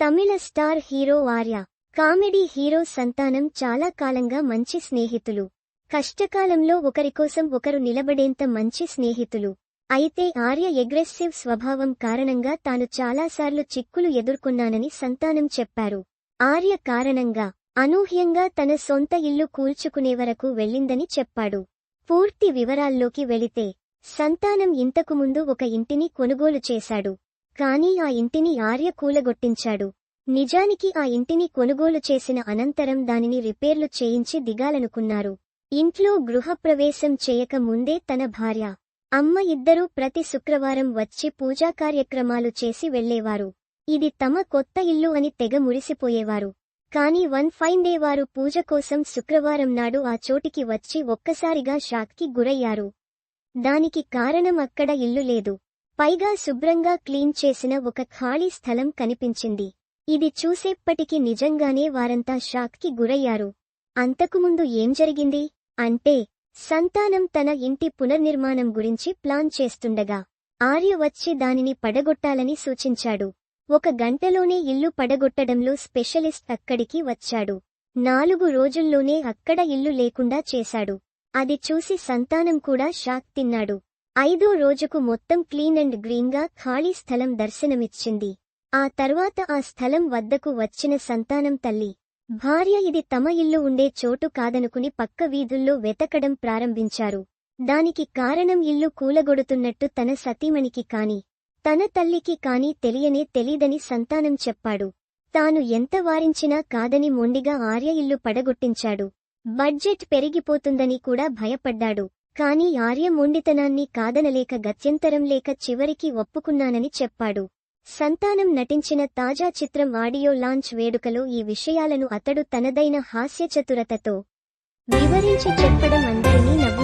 Tamil star hero Arya. Comedy hero Santhanam చాలా కాలంగా మంచి స్నేహితులు. కష్టకాలంలో ఒకరికోసం ఒకరు నిలబడేంత మంచి స్నేహితులు. అయితే ఆర్య ఎగ్రెసివ్ స్వభావం కారణంగా తాను చాలాసార్లు చిక్కులు ఎదుర్కొన్నానని సంతానం చెప్పారు. ఆర్య కారణంగా అనూహ్యంగా తన సొంత ఇల్లు కూల్చుకునే వరకు వెళ్ళిందని చెప్పాడు. పూర్తి వివరాల్లోకి వెళితే సంతానం ఇంతకు ముందు ఒక ఇంటిని కొనుగోలు చేశాడు. కానీ ఆ ఇంటిని ఆర్య కూలగొట్టించాడు. నిజానికి ఆ ఇంటిని కొనుగోలు చేసిన అనంతరం దానిని రిపేర్లు చేయించి దిగాలనుకున్నారు. ఇంట్లో గృహప్రవేశం చేయక ముందే తన భార్య అమ్మ ఇద్దరూ ప్రతి శుక్రవారం వచ్చి పూజా కార్యక్రమాలు చేసి వెళ్ళేవారు ఇది తమ కొత్త ఇల్లు అని తెగ మురిసిపోయేవారు. కాని వన్ ఫైన్ డే వారు పూజ కోసం శుక్రవారం నాడు ఆ చోటికి వచ్చి ఒక్కసారిగా షాక్కి గురయ్యారు. దానికి కారణం అక్కడ ఇల్లు లేదు. పైగా శుభ్రంగా క్లీన్ చేసిన ఒక ఖాళీ స్థలం కనిపించింది. ఇది చూసేప్పటికి నిజంగానే వారంతా షాక్కి గురయ్యారు. అంతకుముందు ఏం జరిగింది? అంటే సంతానం తన ఇంటి పునర్నిర్మాణం గురించి ప్లాన్ చేస్తుండగా ఆర్య వచ్చి దానిని పడగొట్టాలని సూచించాడు. ఒక గంటలోనే ఇల్లు పడగొట్టడంలో స్పెషలిస్ట్ అక్కడికి వచ్చాడు. నాలుగు రోజుల్లోనే అక్కడ ఇల్లు లేకుండా చేశాడు. అది చూసి సంతానం కూడా షాక్ తిన్నాడు. ఐదో రోజుకు మొత్తం క్లీన్ అండ్ గ్రీన్గా ఖాళీ స్థలం దర్శనమిచ్చింది. ఆ తర్వాత ఆ స్థలం వద్దకు వచ్చిన సంతానం తల్లి. భార్య ఇది తమ ఇల్లు ఉండే చోటు కాదనుకుని పక్క వీధుల్లో వెతకడం ప్రారంభించారు. దానికి కారణం ఇల్లు కూలగొడుతున్నట్టు తన సతీమణికి కాని తన తల్లికి కాని తెలియనే తెలీదని సంతానం చెప్పాడు. తాను ఎంత వారించినా కాదని మొండిగా ఆర్య ఇల్లు పడగొట్టించాడు. బడ్జెట్ పెరిగిపోతుందని కూడా భయపడ్డాడు. కాని ఆర్య మొండితనాన్ని కాదనలేక గత్యంతరం లేక చివరికి ఒప్పుకున్నానని చెప్పాడు. సంతానం నటించిన తాజా చిత్రం ఆడియో లాంచ్ వేడుకలో ఈ విషయాలను అతడు తనదైన హాస్యచతురతతో వివరించి చెప్పడం అందరినీ నవ్వించింది